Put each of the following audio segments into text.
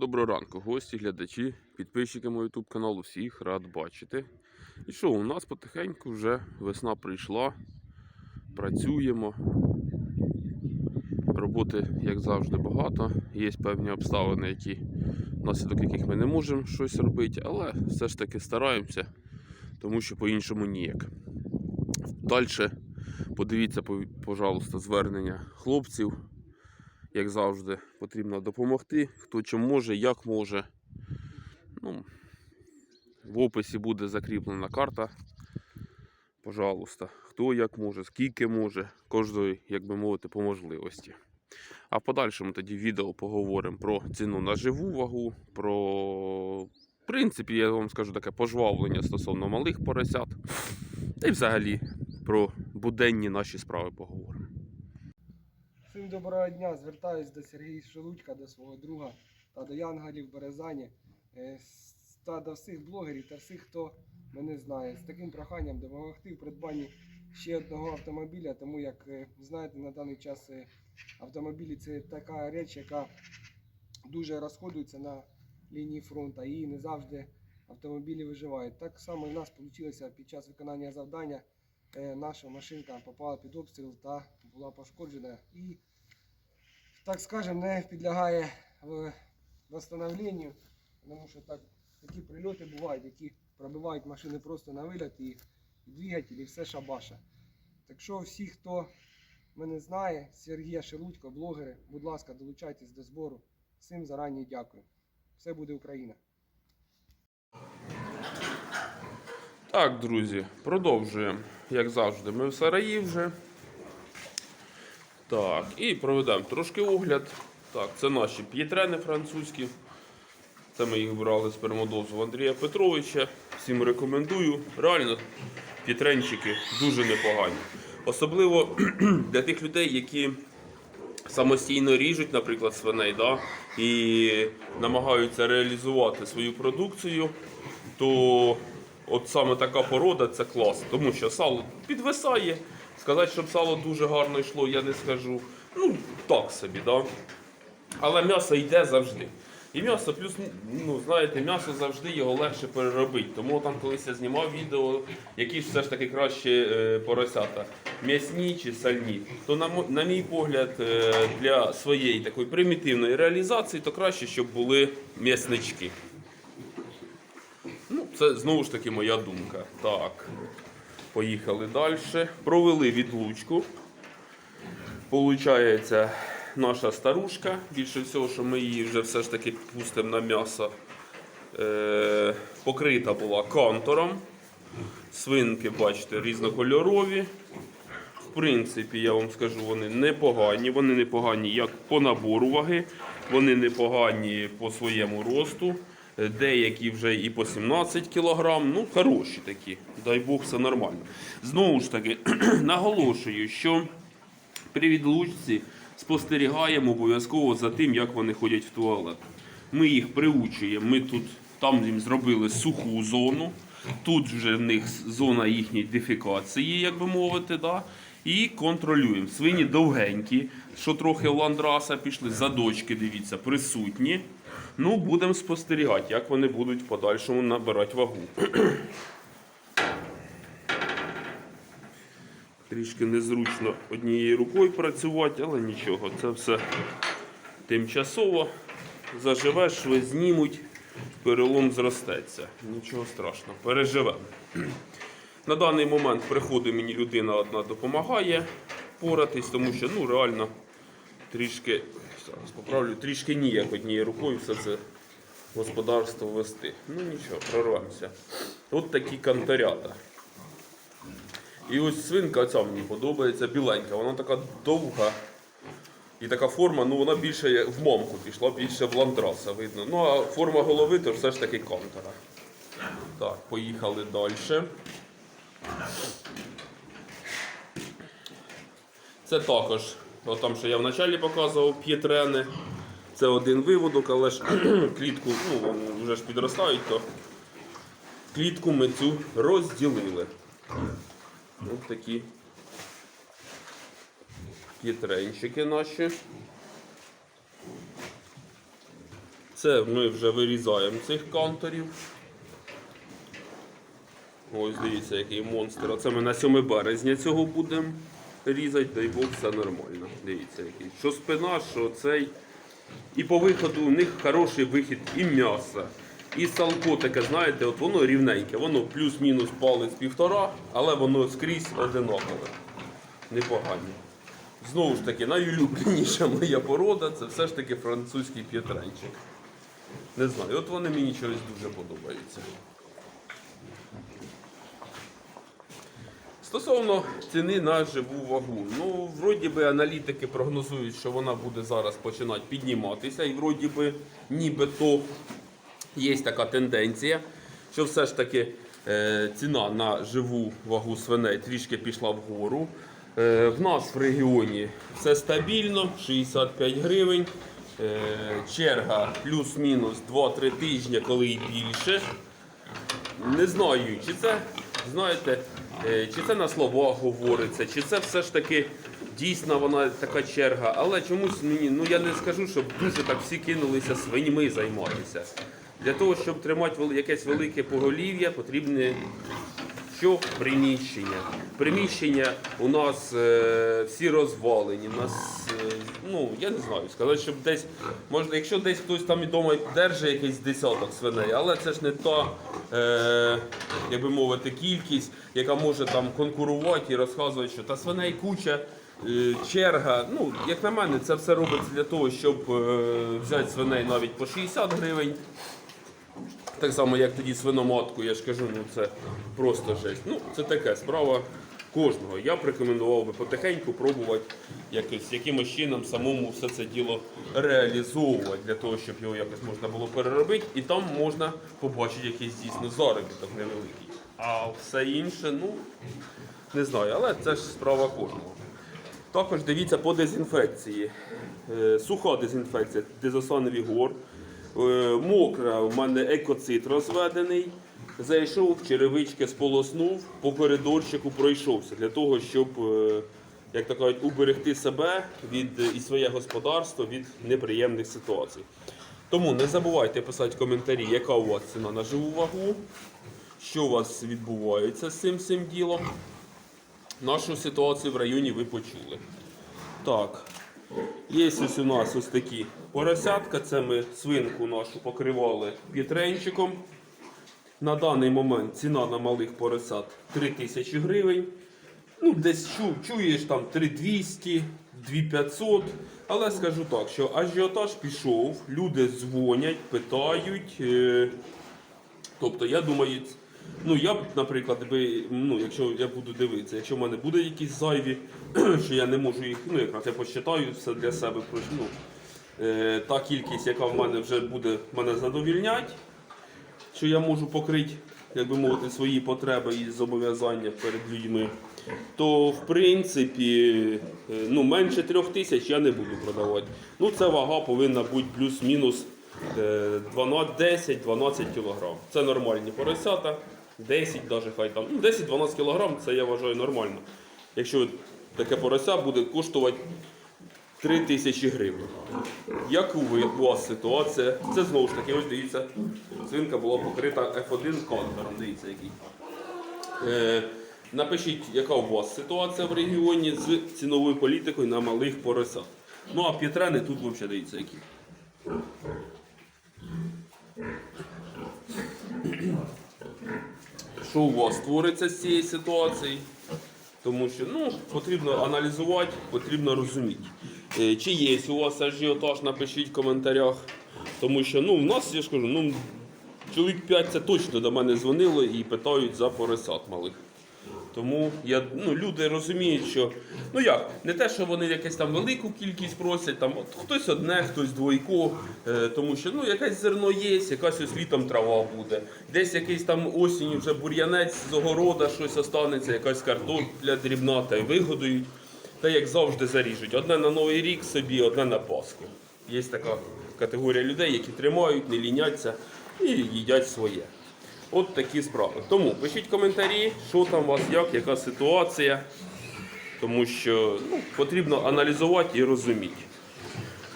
Доброго ранку, гості, глядачі, підписчики мого YouTube каналу, всіх рад бачити. І що, у нас потихеньку вже весна прийшла, працюємо. Роботи, як завжди, багато. Є певні обставини, які, внаслідок яких ми не можемо щось робити, але все ж таки стараємося, тому що по-іншому ніяк. Далі подивіться, пожалуйста, звернення хлопців як завжди, потрібно допомогти. Хто чим може, як може. Ну, в описі буде закріплена карта. Пожалуйста, хто як може, скільки може, кожної, як би мовити, по можливості. А в подальшому тоді відео поговоримо про ціну на живу вагу, про, в принципі, я вам скажу таке пожвавлення стосовно малих поросят. Та й взагалі про буденні наші справи поговоримо. Всім доброго дня. Звертаюсь до Сергія Шелудька, до свого друга та до Янгалів Березані е, та до всіх блогерів та всіх, хто мене знає, з таким проханням допомогти в придбанні ще одного автомобіля, тому як е, знаєте, на даний час е, автомобілі це така реч, яка дуже розходується на лінії фронту і не завжди автомобілі виживають. Так само і в нас вийшло під час виконання завдання. Наша машинка попала під обстріл та була пошкоджена і, так скажемо, не підлягає восстановленню, тому що так, такі прильоти бувають, які пробивають машини просто на виліт і, і двигатель, і все шабаша. Так що всі, хто мене знає, Сергія Шелудько, блогери, будь ласка, долучайтесь до збору. Всім зарані дякую. Все буде Україна. Так, друзі, продовжуємо. Як завжди, ми в Сараї вже. Так, і проведемо трошки огляд. Так, це наші п'єтрени французькі. Це ми їх брали з перемодозу Андрія Петровича. Всім рекомендую. Реально, п'єтренчики дуже непогані. Особливо для тих людей, які самостійно ріжуть, наприклад, свиней, да, і намагаються реалізувати свою продукцію, то от саме така порода це клас, тому що сало підвисає. Сказати, щоб сало дуже гарно йшло, я не скажу. Ну, так собі, да. Але м'ясо йде завжди. І м'ясо, плюс, ну, знаєте, м'ясо завжди його легше переробити. Тому там колись я знімав відео, які ж все ж таки краще е, поросята, м'ясні чи сальні. То на, на мій погляд, е, для своєї такої примітивної реалізації, то краще, щоб були м'яснички. Ну, це знову ж таки моя думка. Так, поїхали далі. Провели відлучку. Получається, наша старушка, більше всього, що ми її вже все ж таки пустимо на м'ясо, е, покрита була кантором. Свинки, бачите, різнокольорові. В принципі, я вам скажу, вони непогані. Вони непогані як по набору ваги, вони непогані по своєму росту. Е, Деякі вже і по 17 кг. Ну, хороші такі. Дай Бог, все нормально. Знову ж таки, наголошую, що при відлучці спостерігаємо обов'язково за тим, як вони ходять в туалет. Ми їх приучуємо. Ми тут там їм зробили суху зону. Тут вже в них зона їхньої дефікації, як би мовити, да? І контролюємо. Свині довгенькі, що трохи ландраса пішли, задочки, дивіться, присутні. Ну, будемо спостерігати, як вони будуть в подальшому набирати вагу. Трішки незручно однією рукою працювати, але нічого, це все тимчасово. Заживеш, шви знімуть, перелом зростеться. Нічого страшного, переживемо. На даний момент приходить мені людина одна допомагає поратись, тому що ну, реально трішки, зараз поправлю, трішки ніяк однією рукою все це господарство вести. Ну нічого, прорвемося. От такі кантарята. І ось свинка ця мені подобається, біленька, вона така довга. І така форма, ну вона більше в мамку пішла, більше в ландраса видно. Ну а форма голови то все ж таки контура. Так, поїхали далі. Це також, от там, що я вначалі показував, п'єтрени. Це один виводок, але ж клітку, ну, вже ж підростають, то клітку ми цю розділили. Ось такі п'єтренчики наші. Це ми вже вирізаємо цих канторів. Ось дивіться, який монстр. Оце ми на 7 березня цього будемо різати, дай Бог, все нормально. Дивіться, який. Що спина, що цей. І по виходу у них хороший вихід і м'яса. І салко таке, знаєте, от воно рівненьке, воно плюс-мінус палець півтора, але воно скрізь одинакове. Непогані. Знову ж таки, найулюбленіша моя порода це все ж таки французький п'єтренчик. Не знаю, от вони мені чогось дуже подобаються. Стосовно ціни на живу вагу, ну, вроді би аналітики прогнозують, що вона буде зараз починати підніматися, і вроді би нібито є така тенденція, що все ж таки е, ціна на живу вагу свиней трішки пішла вгору. Е, в нас в регіоні все стабільно, 65 гривень. Е, черга плюс-мінус 2-3 тижні, коли і більше. Не знаю, чи це, знаєте, чи це на словах говориться, чи це все ж таки дійсно вона така черга. Але чомусь мені, ну я не скажу, щоб дуже так всі кинулися свиньми займатися. Для того, щоб тримати якесь велике поголів'я, потрібне що приміщення. Приміщення у нас е, всі розвалені. У нас, е, ну я не знаю, сказати, щоб десь можна, якщо десь хтось там і вдома держить якийсь десяток свиней, але це ж не та, е, як би мовити, кількість, яка може там конкурувати і розказувати, що та свиней куча. е, Черга, ну як на мене, це все робиться для того, щоб е, взяти свиней навіть по 60 гривень. Так само, як тоді свиноматку, я ж кажу, ну це просто жесть. Ну, це таке справа кожного. Я б рекомендував би потихеньку пробувати якось, якимось чином самому все це діло реалізовувати для того, щоб його якось можна було переробити, і там можна побачити якийсь дійсно заробіток невеликий. А все інше, ну не знаю, але це ж справа кожного. Також дивіться по дезінфекції. Е, Суха дезінфекція, дезосановий гор. Е, Мокра, в мене екоцит розведений. Зайшов, черевички сполоснув, по коридорчику пройшовся для того, щоб, е, як то кажуть, уберегти себе від, і своє господарство від неприємних ситуацій. Тому не забувайте писати коментарі, яка у вас ціна на живу вагу, що у вас відбувається з цим всім ділом. Нашу ситуацію в районі ви почули. Так, є ось у нас ось такі поросятка. Це ми свинку нашу покривали п'єтренчиком. На даний момент ціна на малих поросят 3 тисячі гривень. Ну, десь чу, чуєш там 3200, 2500. Але скажу так, що ажіотаж пішов, люди дзвонять, питають. Е, Тобто, я думаю, ну я б, наприклад, би, ну, якщо я буду дивитися, якщо в мене буде якісь зайві, що я не можу їх, ну якраз я посчитаю все для себе, ну, е, та кількість, яка в мене вже буде мене задовільнять, що я можу покрити, як би мовити, свої потреби і зобов'язання перед людьми, то в принципі е, ну, менше трьох тисяч я не буду продавати. Ну, ця вага повинна бути плюс-мінус е, 12 10-12 кг. Це нормальні поросята. 10 даже хай там. Ну, 10-12 кг це я вважаю нормально. Якщо таке порося буде коштувати 3 тисячі гривень. Як у вас ситуація? Це знову ж таки, ось дивіться, свинка була покрита F1 контуром. Дивіться який. Е, напишіть, яка у вас ситуація в регіоні з ціновою політикою на малих поросят. Ну а п'єтрени тут взагалі дивіться які. Що у вас твориться з цієї ситуації? Тому що ну, потрібно аналізувати, потрібно розуміти. Е, Чи є у вас ажіотаж, напишіть в коментарях. Тому що ну, в нас, я ж кажу, ну, чоловік 5 це точно до мене дзвонило і питають за поросят малих. Тому я, ну, люди розуміють, що ну як, не те, що вони якусь там велику кількість просять, там от, хтось одне, хтось двойко, е, тому що ну, якесь зерно є, якась ось літом трава буде. Десь якийсь там осінь вже бур'янець з огорода щось останеться, якась картопля дрібна, та й вигодують. Та як завжди заріжуть. Одне на Новий рік собі, одне на Пасху. Є така категорія людей, які тримають, не ліняться і їдять своє. От такі справи. Тому пишіть коментарі, що там у вас, як, яка ситуація. Тому що ну, потрібно аналізувати і розуміти.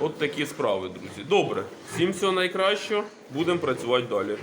От такі справи, друзі. Добре. Всім всього найкращого. Будемо працювати далі.